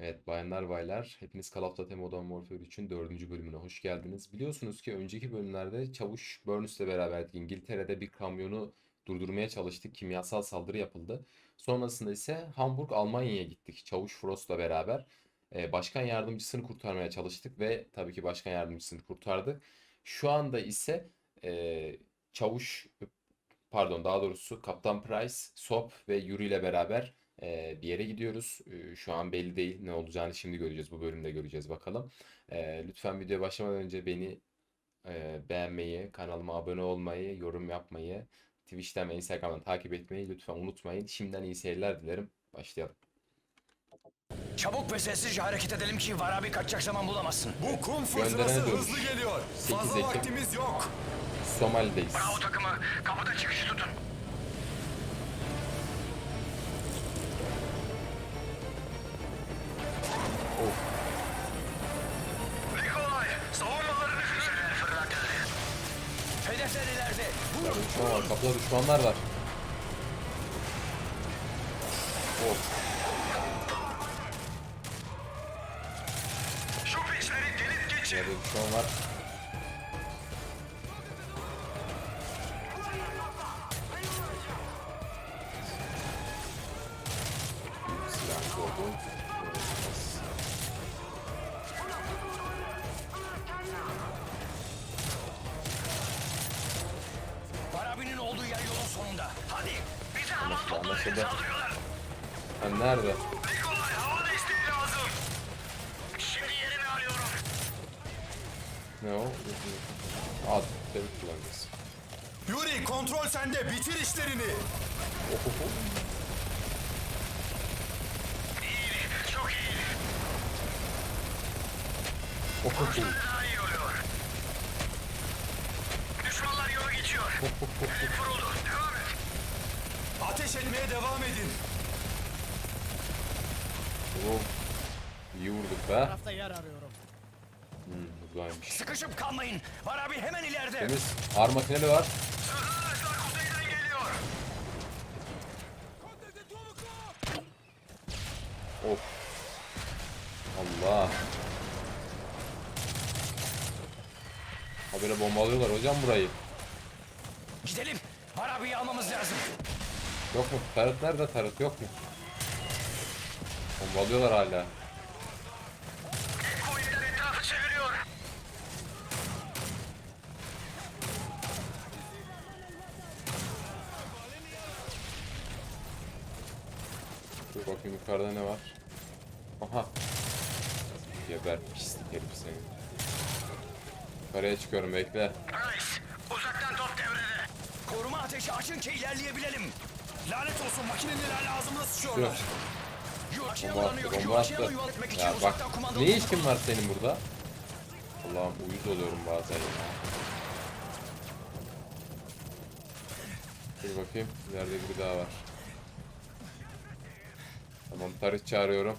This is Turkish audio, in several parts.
Evet bayanlar baylar hepiniz Call of Duty Modern Warfare 3'ün 4. bölümüne hoş geldiniz. Biliyorsunuz ki önceki bölümlerde Çavuş Burns'le beraberdik. İngiltere'de bir kamyonu durdurmaya çalıştık. Kimyasal saldırı yapıldı. Sonrasında ise Hamburg Almanya'ya gittik. Çavuş Frost'la beraber e, başkan yardımcısını kurtarmaya çalıştık ve tabii ki başkan yardımcısını kurtardık. Şu anda ise e, Çavuş pardon daha doğrusu Kaptan Price, Sop ve Yuri ile beraber e, bir yere gidiyoruz. E, şu an belli değil ne olacağını şimdi göreceğiz. Bu bölümde göreceğiz bakalım. E, lütfen videoya başlamadan önce beni e, beğenmeyi, kanalıma abone olmayı, yorum yapmayı, Twitch'ten ve Instagram'dan takip etmeyi lütfen unutmayın. Şimdiden iyi seyirler dilerim. Başlayalım. Çabuk ve sessizce hareket edelim ki Varabi kaçacak zaman bulamazsın. Bu kum fırtınası hızlı geliyor. 8 Fazla Ekim. vaktimiz yok. Somali'deyiz. Bravo takımı. Kapıda çıkışı tutun. Kapıda düşmanlar var. Tabii kullanacağız. Yuri kontrol sende. Bitir işlerini. Ohoho. İyi, çok iyi. Ohoho. Daha iyi oluyor. Düşmanlar yola geçiyor. Hedef vuruldu. Devam et. Ateş etmeye devam edin. Oğlum. İyi vurduk be. tarafta yer arıyorum. Güzelmiş. Sıkışıp kalmayın. Varabi hemen ileride. Temiz. Ağır makineli var. Of. Allah. Habere bombalıyorlar hocam burayı. Gidelim. Varabi'yi almamız lazım. Yok mu? Tarıt nerede? Tarıt yok mu? Bombalıyorlar hala. Kuvvetler etrafı çeviriyor. Dur bakayım yukarıda ne var? Aha. Geber pislik herif seni. Yukarıya çıkıyorum bekle. Price, uzaktan top devrede. Koruma ateşi açın ki ilerleyebilelim. Lanet olsun makineliler ağzımıza Dur. sıçıyorlar. Makine Bomba attı, bomba attı. Ya bak ne işin var senin burada? Allah'ım uyuz oluyorum bazen ya. Dur bakayım ileride biri daha var. Tarih çağırıyorum.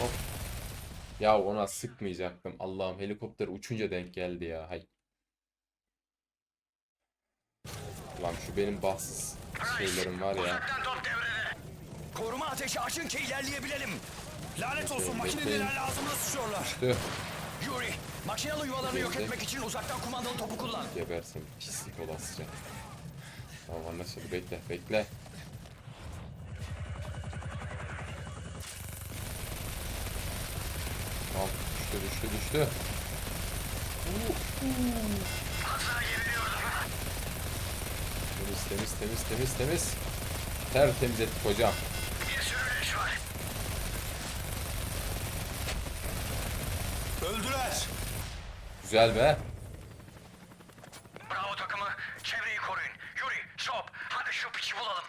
Hop. Ya ona sıkmayacaktım. Allah'ım helikopter uçunca denk geldi ya. Hay. Ulan şu benim bahtsız şeylerim var ya. Koruma ateşi açın ki ilerleyebilelim. Lanet olsun Bekleyin, makineliler ağzımıza sıçıyorlar. Tüh. Yuri, makinalı yuvalarını yok etmek için uzaktan kumandalı topu kullan. Gebersin pislik olasıca. Tamam anlaşıldı bekle bekle. Tamam düştü düştü düştü. Temiz temiz temiz temiz temiz. Tertemiz ettik hocam. Öldüler. Güzel be. Bravo takımı. Çevreyi koruyun. Yuri, Şop, hadi şu piçi bulalım.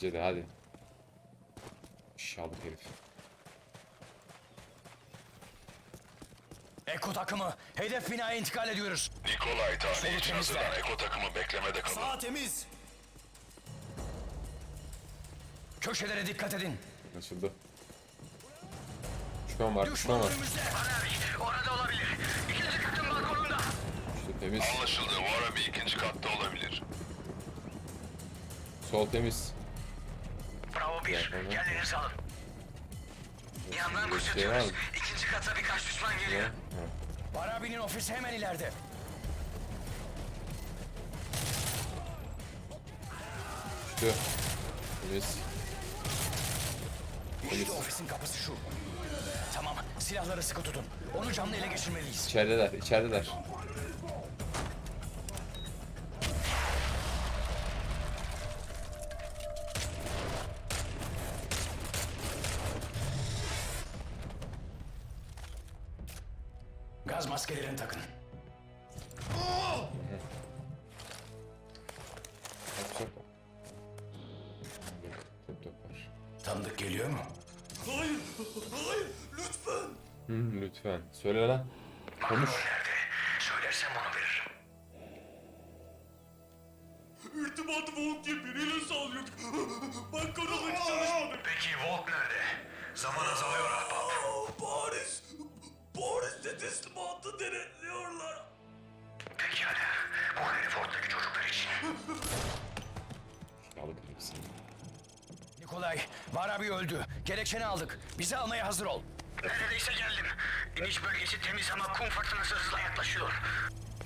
Cedi hadi. İnşallah herif. Eko takımı, hedef binaya intikal ediyoruz. Nikolay tahliye için hazırlan. Eko takımı beklemede kalın. Sağ temiz. Köşelere dikkat edin. Anlaşıldı. Düşman var düşman var. Hadi, orada olabilir. İkinci katın balkonunda. Düştü temiz. Anlaşıldı. Varabi ikinci katta olabilir. Sol temiz. Bir. Yerlerinizi alın. Yandan kuşatıyoruz. İkinci kata birkaç düşman geliyor. Ha. Varabi'nin ofisi hemen ileride. Düştü. Temiz. İşte ofisin kapısı şu. Tamam, silahları sıkı tutun. Onu canlı ele geçirmeliyiz. İçerideler, içerideler. Gaz maskelerini takın. Top top. Top top var. Tanıdık geliyor mu? Hayır, hayır, lütfen. Hı, lütfen. Söyle lan. Konuş. Gerekçeni aldık. Bizi almaya hazır ol. Neredeyse geldim. İniş bölgesi temiz ama kum fırtınası hızla yaklaşıyor.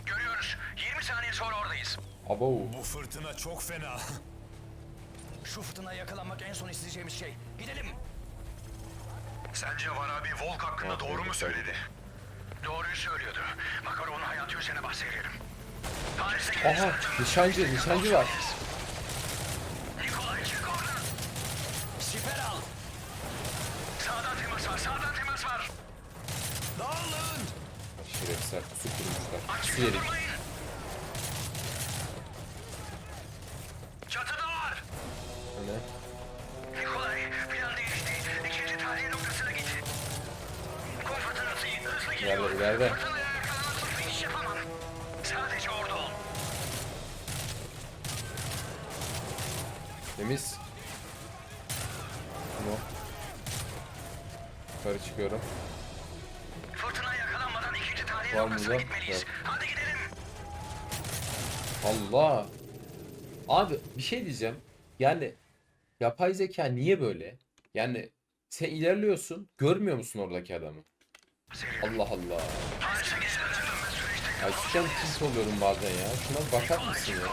Görüyoruz. 20 saniye sonra oradayız. Abo. Bu fırtına çok fena. Şu fırtınaya yakalanmak en son isteyeceğimiz şey. Gidelim. Sence Varabi Volk hakkında doğru mu söyledi? Doğruyu söylüyordu. Makarov'un hayatı üzerine bahsediyorum. Paris'e Aha, gelirsen... nişancı, nişancı var. S예리 Hadi gidelim. Allah. Abi bir şey diyeceğim. Yani yapay zeka niye böyle? Yani sen ilerliyorsun, görmüyor musun oradaki adamı? Allah Allah. Ya cidden tilt oluyorum bazen ya. Şuna bakar mısın ya?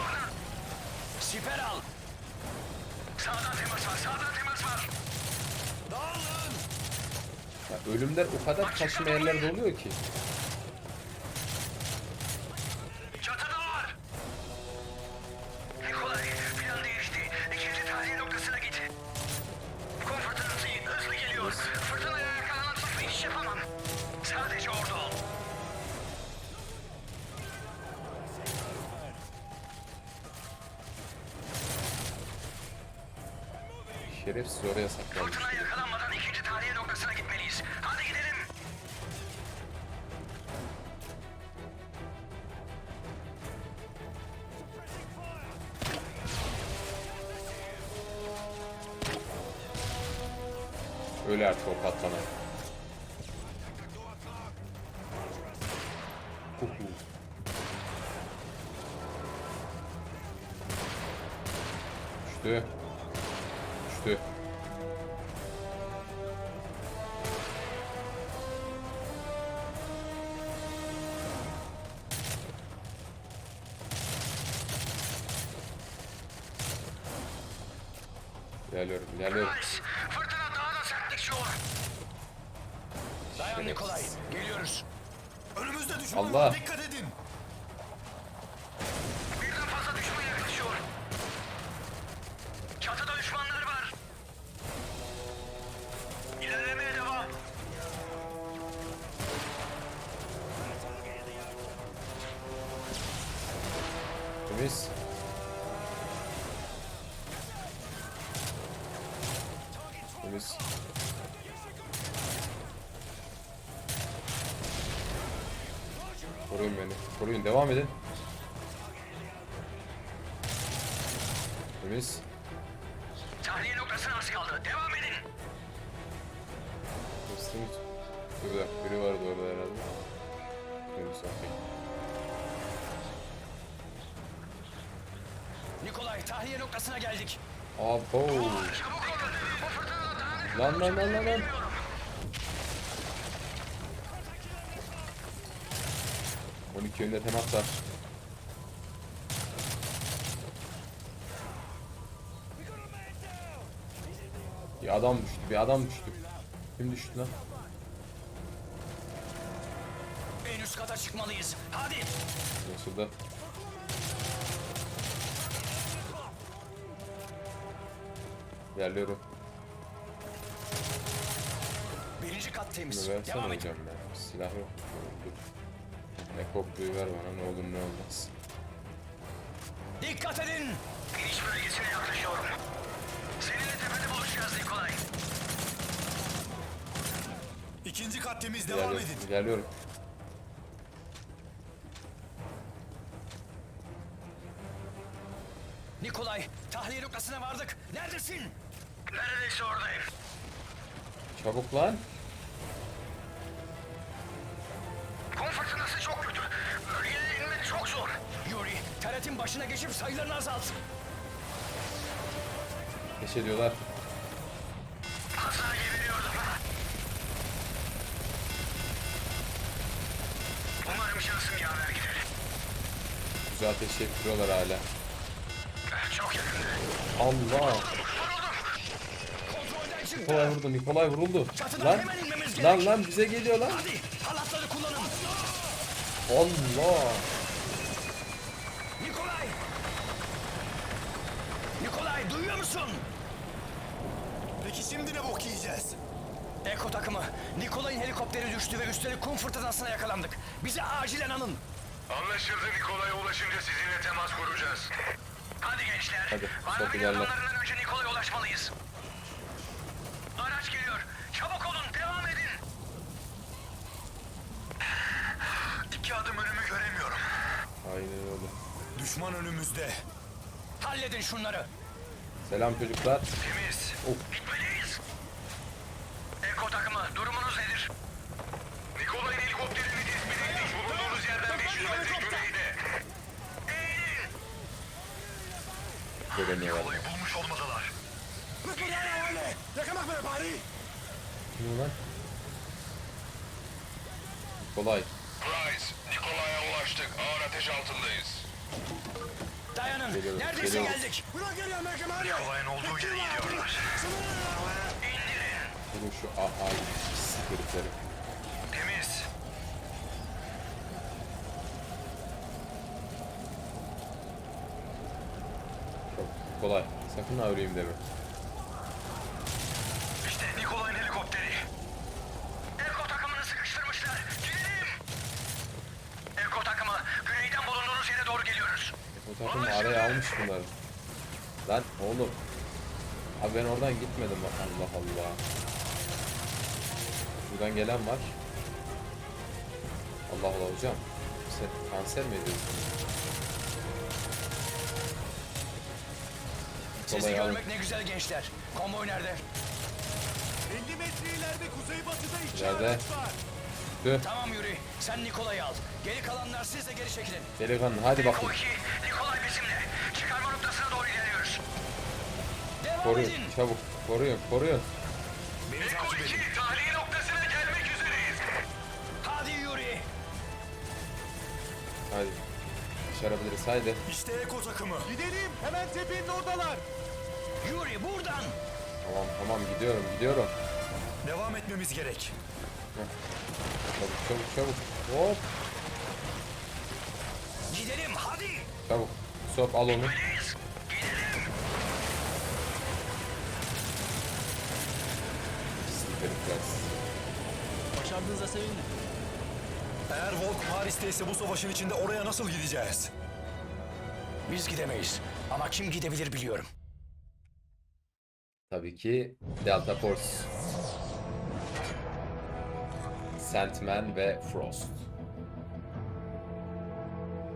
Siper al. Sağdan temas var, sağdan temas var. Ya ölümler o kadar kaçma yerlerde oluyor ki. Öyle artık o patlama. Temiz. Temiz. Koruyun beni. Koruyun. Devam edin. Temiz. Lan lan lan lan lan. On iki yönde temas var. Bir adam düştü, bir adam düştü. Kim düştü lan? En üst kata çıkmalıyız. Hadi. Nasıldı? İlerliyorum. Temiz. Bunu versene Devam et. hocam ya. Silah yok. Dur. Ekopluyu ver bana ne olur ne olmaz. Dikkat edin. İniş bölgesine yaklaşıyorum. Seninle tepede buluşacağız Nikolay. İkinci kat temiz devam İlerliyorum. edin. İlerliyorum. Nikolay, tahliye noktasına vardık. Neredesin? Neredeyse oradayım. Çabuk lan. TRT'in başına geçip sayılarını azalt. Ateş ediyorlar. Umarım şansım yaver gider. Güzel ateş ettiriyorlar hala. Çok yakındı. Allah. Kontrolden çıktı. Nikolay vurdu. Nikolay vuruldu. Çatıdan Lan. hemen inmemiz gerek. Lan lan bize geliyor lan. Hadi halatları kullanın. Allah. Nikolay! Nikolay duyuyor musun? Peki şimdi ne bok yiyeceğiz? Eko takımı, Nikolay'ın helikopteri düştü ve üstelik kum fırtınasına yakalandık. Bize acilen alın. Anlaşıldı Nikolay'a ulaşınca sizinle temas kuracağız. Hadi gençler. Hadi, ilerle. adamlarından önce Nikolay'a ulaşmalıyız. Araç geliyor. Çabuk olun, devam edin. İki adım önümü göremiyorum. Aynen öyle. Düşman önümüzde. Halledin şunları. Selam çocuklar. Temiz. Gitmeliyiz. Eko takımı, durumunuz nedir? Nikolay'ın helikopterini tespit ettik. Bulunduğunuz yerden 500 metre güneyde. Eğilin. Göremiyorlar. Nikolay'ı bulmuş olmalılar. Kim o lan? Nikolay. Price, Nikolay'a ulaştık. Ağır ateş altındayız. Dayanın. Geliyoruz, Neredeyse geliyoruz. geldik. Nikolay'ın olduğu yere gidiyorlar. İndirin. Vurun şu a ay pislik herifleri. Temiz. Çok kolay. Sakın öleyim deme. İşte Nikolay'ın helikopteri. Eko takımını sıkıştırmışlar. Gidelim. Eko takımı, güneyden bulunduğunuz yere doğru geliyoruz. O takım araya almış bunları. Lan oğlum. Abi ben oradan gitmedim bak Allah Allah. Buradan gelen var. Allah Allah hocam. Sen kanser mi ediyorsun? Sizi Kolay görmek ne güzel gençler. Konvoy nerede? 50 metre ileride kuzeybatıda iki İleride. araç var. Tüh. Tamam Yuri, sen Nikolay'ı al. Geri kalanlar siz de geri çekilin. Delikanlı hadi bakın. 2, Koruyun çabuk. Koruyun koruyun. Eko 2, tahliye noktasına gelmek üzereyiz. Hadi Yuri. Hadi. Başarabiliriz haydi. İşte Eko takımı. Gidelim hemen tepenin oradalar. Yuri buradan. Tamam tamam gidiyorum gidiyorum. Devam etmemiz gerek. Çabuk çabuk çabuk. Hop. Gidelim hadi. Çabuk. Sop al onu. Biz gidelim. Pislik herifler. Sevindim. Eğer Volk Paris'teyse bu savaşın içinde oraya nasıl gideceğiz? Biz gidemeyiz. Ama kim gidebilir biliyorum. Tabii ki Delta Force. Sandman ve Frost.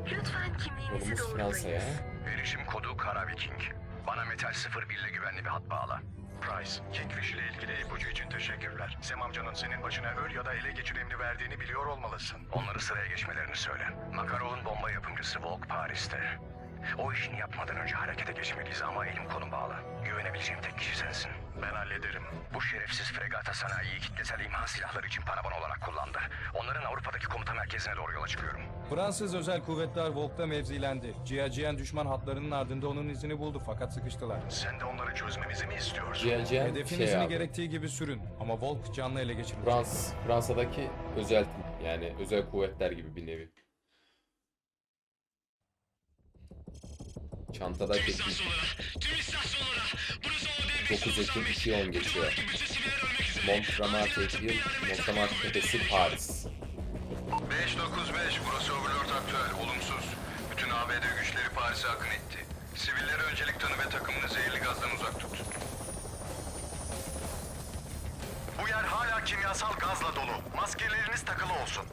Lütfen kimliğinizi Yolumuz Fransa'ya. Erişim kodu Kara Viking. Bana Metal 01 ile güvenli bir hat bağla. Price, Kingfish ile ilgili ipucu için teşekkürler. Sem amcanın senin başına öl ya da ele geçir verdiğini biliyor olmalısın. Onları sıraya geçmelerini söyle. Makarov'un bomba yapımcısı Volk Paris'te. O işini yapmadan önce harekete geçmeliyiz ama elim kolum bağlı. Güvenebileceğim tek kişi sensin. Ben hallederim. Bu şerefsiz fregata sanayiyi kitlesel imha silahları için paravan olarak kullandı. Onların Avrupa'daki komuta merkezine doğru yola çıkıyorum. Fransız özel kuvvetler Volk'ta mevzilendi. Ciğerciyen düşman hatlarının ardında onun izini buldu fakat sıkıştılar. Sen de onları çözmemizi mi istiyorsun? GLGN Hedefin şey izini abi. gerektiği gibi sürün ama Volk canlı ele geçirilecek. Frans, Fransa'daki özel tim. Yani özel kuvvetler gibi bir nevi. Çantada OD 9 Ekim 2010 geçiyor. Montmartre değil, Montmartre tepesi Paris. 595 burası Overlord Aktüel. Olumsuz. Bütün ABD güçleri Paris'e akın etti. Sivillere öncelik tanı ve takımını zehirli gazdan uzak tut. Bu yer hala kimyasal gazla dolu. Maskeleriniz takılı olsun.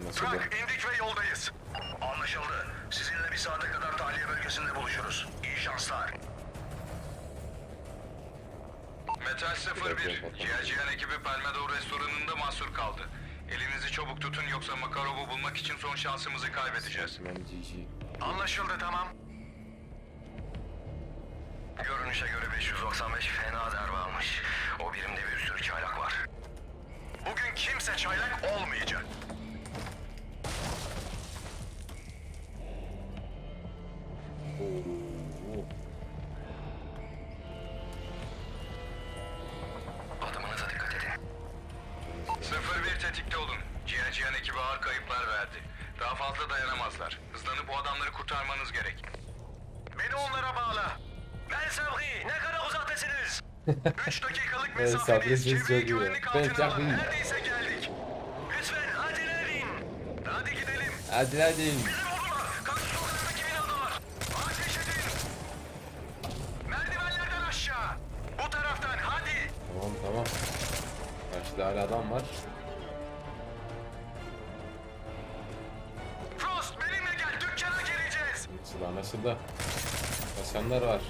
Anlaşıldı. Frank indik ve yoldayız. Anlaşıldı. Bir saate kadar tahliye bölgesinde buluşuruz. İyi şanslar. Metal 01. Ciğerciyen ekibi Palmedor restoranında mahsur kaldı. Elinizi çabuk tutun yoksa Makarov'u bulmak için son şansımızı kaybedeceğiz. Anlaşıldı tamam. Görünüşe göre 595 fena darbe almış. O birimde bir sürü çaylak var. Bugün kimse çaylak olmayacak. Adımınıza dikkat edin. 01 tetikte olun. Ciğerciyen ekibi ağır kayıplar verdi. Daha fazla dayanamazlar. Hızlanıp bu adamları kurtarmanız gerek. Beni onlara bağla. Ben Sabri. Ne kadar uzaktasınız? 3 dakikalık Evet, mesafedeyiz. Sabri Çevreyi güvenlik Ben altına alın. Neredeyse geldik. Lütfen acele edin. Hadi gidelim. Hadi hadi. Karşıda hala adam var. Frost benimle gel. Dükkana gireceğiz. Anlaşıldı anlaşıldı. Kaçanlar var.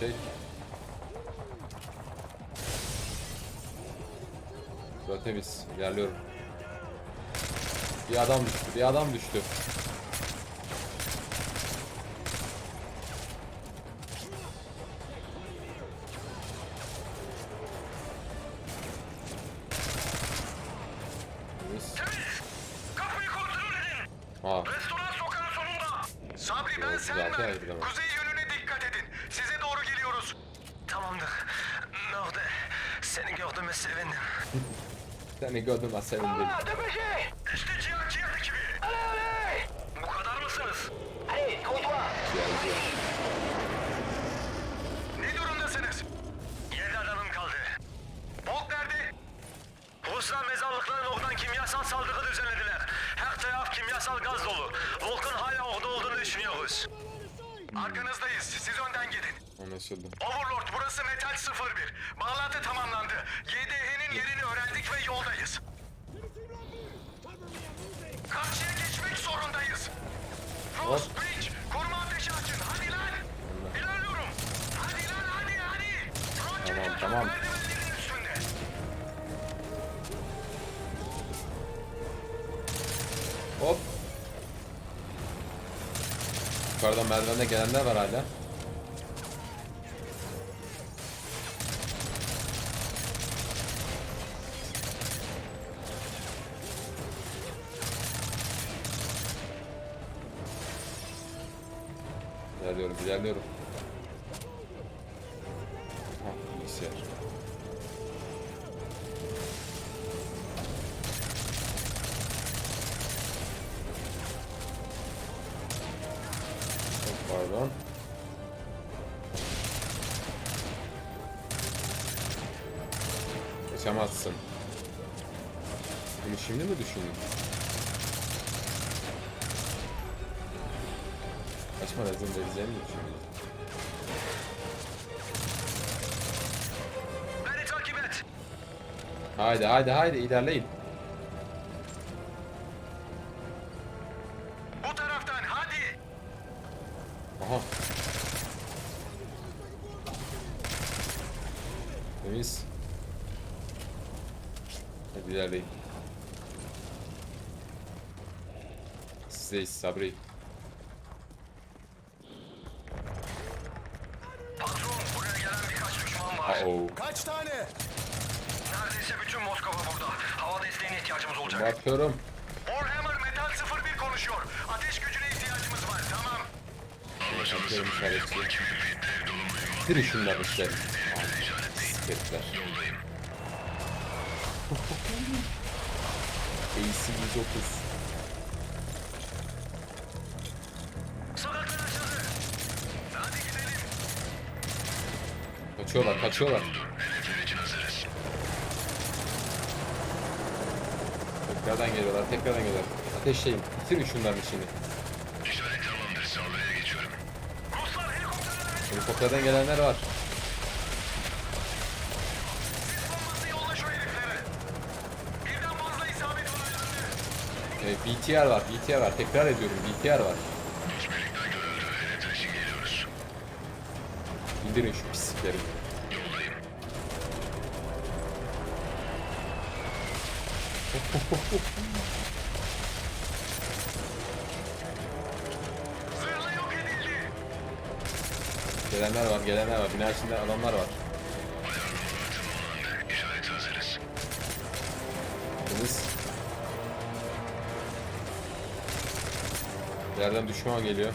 Çek. Bura temiz. İlerliyorum. Bir adam düştü. Bir adam düştü. Sevindim. Tepeci! İşte ciğer ciğer ekibi. Ale ale! Bu kadar mısınız? Kontva! Geldi. Ne durumdasınız? Yedi adamım kaldı. Bolt nerede? Ruslar mezarlıkların oradan kimyasal saldırı düzenlediler. Her taraf kimyasal gaz dolu. Volkan hala orada olduğunu düşünüyoruz. Arkanızdayız. Siz önden gidin. Anlaşıldı. Overlord burası Metal 01. Bağlantı tamamlandı. YDH'nin yerini öğrendik ve yoldayız. Karşıya geçmek zorundayız. Frost Bridge, koruma ateşi açın. Hadi lan. İlerliyorum. Hadi lan hadi hadi. Roket Tamam, yakın tamam. merdivenlerin üstünde. Hop. Yukarıdan merdivende gelenler var hala. İlerliyorum, ilerliyorum. Hah, bilgisayar. Çok Pardon. Kaçamazsın. Bunu şimdi mi düşündün? Kaçma izin vereceğimi mi düşündün? Beni takip et. Haydi haydi haydi ilerleyin. Uh-oh. Kaç tane? Neredeyse bütün Moskova burada. Hava desteğine ihtiyacımız olacak. Bakıyorum. Warhammer Metal 01 konuşuyor. Ateş gücüne ihtiyacımız var, tamam. İşaretçi. Bitir şunları işte. Sikletler. AC 130. Kaçıyorlar, kaçıyorlar. Tekrardan geliyorlar, tekrardan geliyorlar. Ateşleyin, bitirin şunların helikopterlerle Helikopterden gelenler var. E, BTR var, BTR var. Tekrar ediyorum, BTR var. İndirin şu pislikleri. Gelenler var, gelenler var. Bina içinde adamlar var. Bir Yerden düşman geliyor.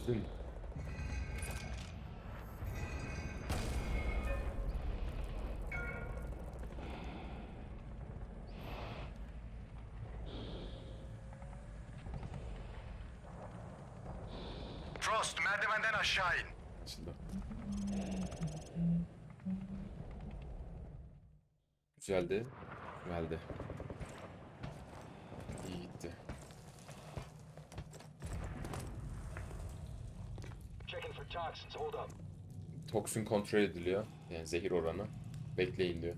Açsın. Frost merdivenden aşağı in. Açıldı. Güzeldi. Güzeldi. Toksin kontrol ediliyor. Yani zehir oranı. Bekleyin diyor.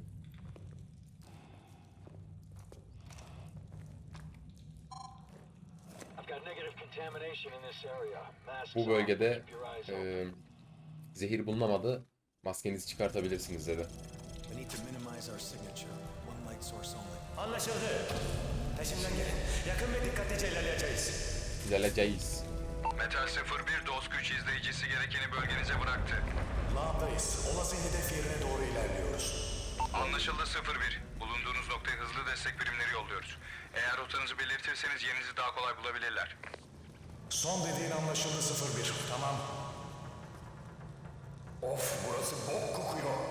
Bu bölgede e, zehir bulunamadı. Maskenizi çıkartabilirsiniz dedi. Anlaşıldı. Peşimden gelin. Yakın ve dikkatlice ilerleyeceğiz. Geleceğiz. Metal 01 doz güç izleyicisi gerekeni bölgenize bıraktı. Lağımdayız. Olası hedef yerine doğru ilerliyoruz. Anlaşıldı 01. Bulunduğunuz noktaya hızlı destek birimleri yolluyoruz. Eğer rotanızı belirtirseniz yerinizi daha kolay bulabilirler. Son dediğin anlaşıldı 01. Tamam. Of burası bok kokuyor.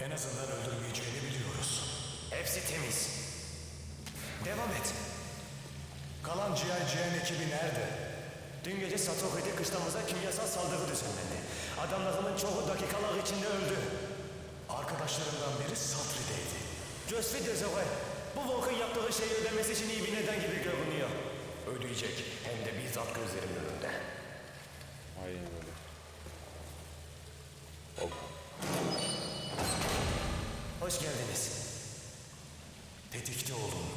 En azından öldürmeyeceğini biliyoruz. Hepsi temiz. Devam et. Kalan GIGN ekibi nerede? Dün gece Satoki'de kışlamıza kimyasal saldırı düzenlendi. Adamlarımın çoğu dakikalar içinde öldü. Arkadaşlarından biri Satri'deydi. Gösvi Dezore, bu Volk'un yaptığı şeyi ödemesi için iyi bir neden gibi görünüyor. Ödeyecek. Hem de bizzat gözlerimin önünde. Aynen öyle. Hop. Hoş geldiniz. Tetikte olun.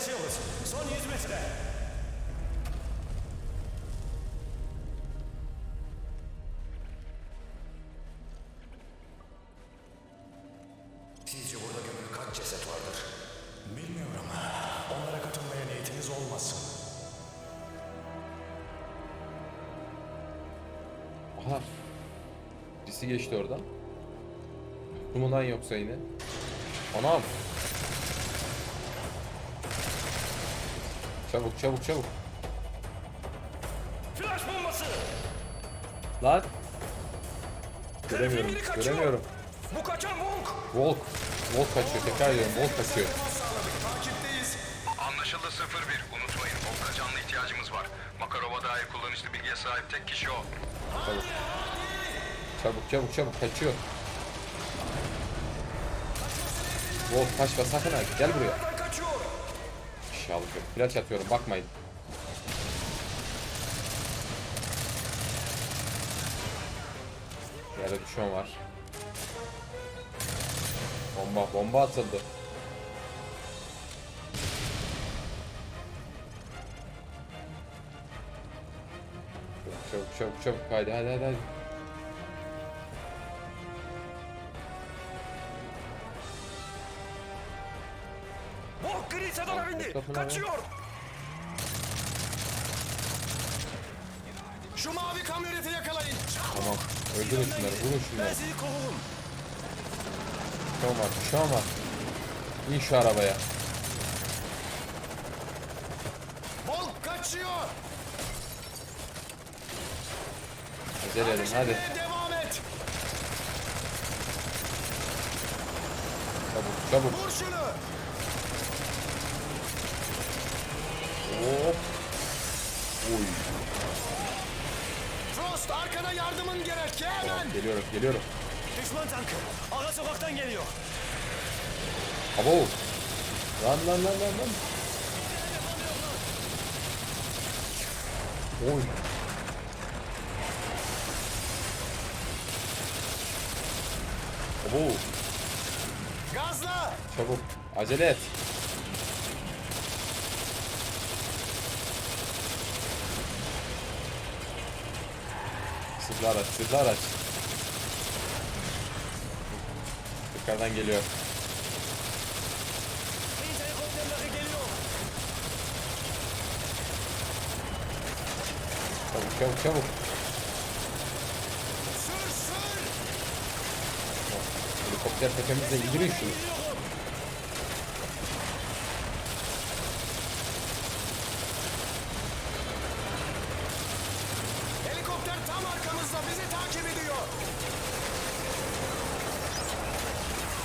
Yaklaşıyoruz. Son 100 metre. Sizce burada gömülü kaç ceset vardır? Bilmiyorum. Onlara katılmaya niyetiniz olmasın. Aha. Birisi geçti oradan. Kumundan yoksa yine. Anam. Çabuk çabuk çabuk. Flash bombası! Lan. Göremiyorum. Göremiyorum. Bu kaçan Volk! Volk. Volk kaçıyor. Tekrar diyorum. Volk kaçıyor. Takipteyiz. Anlaşıldı 0-1. Unutmayın, Volk'a canlı ihtiyacımız var. Makarov'a dair kullanışlı bilgiye sahip tek kişi o. Çabuk. Çabuk çabuk çabuk kaçıyor. Volk kaçma sakın ha. Gel buraya. İnşallah yok. Flash atıyorum bakmayın. Yerde düşman var. Bomba bomba atıldı. Çabuk çabuk çabuk haydi hadi hadi. Kapına Kaçıyor. Şu mavi kamyoneti yakalayın. Tamam. Öldürün şunları vurun şunları. sizi kovurum. Düşman var. İn şu arabaya. Volk kaçıyor. Edin hadi. Devam et. Çabuk çabuk. Vur şunu. Hop. Oy. Frost arkada yardımın gerek. Hemen. Tamam, geliyorum geliyorum. Düşman tankı. Ara sokaktan geliyor. Abo. Lan lan lan lan lan. Oy. Abo. Gazla. Çabuk. Acele et. Sırlı araç, sırlı araç. Yukarıdan geliyor. Çabuk çabuk çabuk. Helikopter tepemizde indirin şunu. Helikopter tam arkamızda bizi takip ediyor.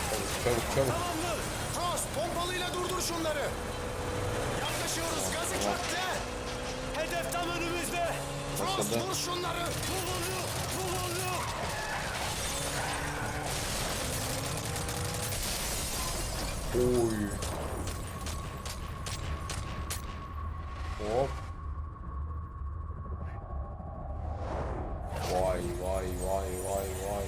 Çabuk çabuk çabuk. Tamamdır. Frost pompalıyla durdur şunları. Yaklaşıyoruz gazı kökle. Hedef tam önümüzde. Frost Başladı. vur şunları. Vuruldu. Vuruldu. Oy. Hop. Vay vay vay vay vay.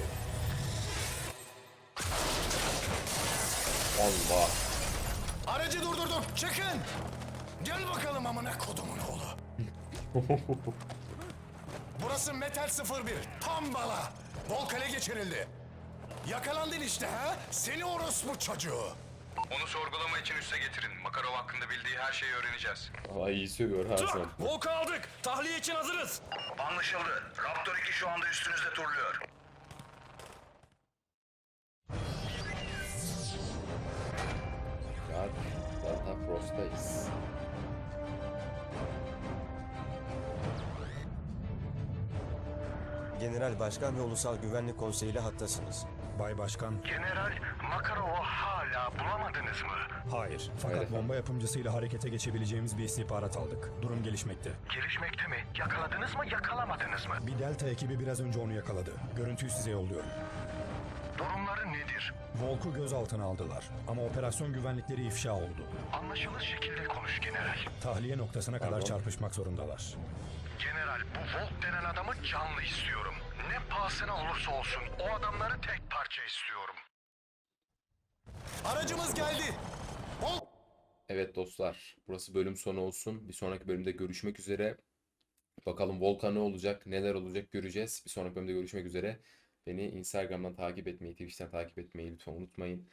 Allah. Aracı durdurdum. Çıkın. Gel bakalım amına kodumun oğlu. Burası Metal 01. Tam bala. Volkale geçirildi. Yakalandın işte ha? Seni orospu çocuğu. Onu sorgulama için üste getirin. Makarov hakkında bildiği her şeyi öğreneceğiz. Vay iyi sövüyor Hasan. Volk'u aldık. Tahliye için hazırız. Anlaşıldı. Raptor 2 şu anda üstünüzde turluyor. Ya Delta Frost'tayız. General Başkan ve Ulusal Güvenlik Konseyi ile hattasınız. Bay Başkan. General Makarov'u hala bulamadınız mı? Hayır. Fakat Hayır. bomba yapımcısıyla harekete geçebileceğimiz bir istihbarat aldık. Durum gelişmekte. Gelişmekte mi? Yakaladınız mı yakalamadınız mı? Bir Delta ekibi biraz önce onu yakaladı. Görüntüyü size yolluyorum. Durumları nedir? Volk'u gözaltına aldılar. Ama operasyon güvenlikleri ifşa oldu. Anlaşılır şekilde konuş general. Tahliye noktasına kadar çarpışmak zorundalar. General bu Volk denen adamı canlı istiyorum. Ne pahasına olursa olsun o adamları tek parça istiyorum. Aracımız geldi. Volk Evet dostlar, burası bölüm sonu olsun. Bir sonraki bölümde görüşmek üzere. Bakalım Volkan ne olacak, neler olacak göreceğiz. Bir sonraki bölümde görüşmek üzere. Beni Instagram'dan takip etmeyi, Twitch'ten takip etmeyi lütfen unutmayın.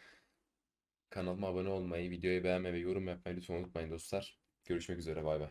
Kanalıma abone olmayı, videoyu beğenmeyi ve yorum yapmayı lütfen unutmayın dostlar. Görüşmek üzere, bay bay.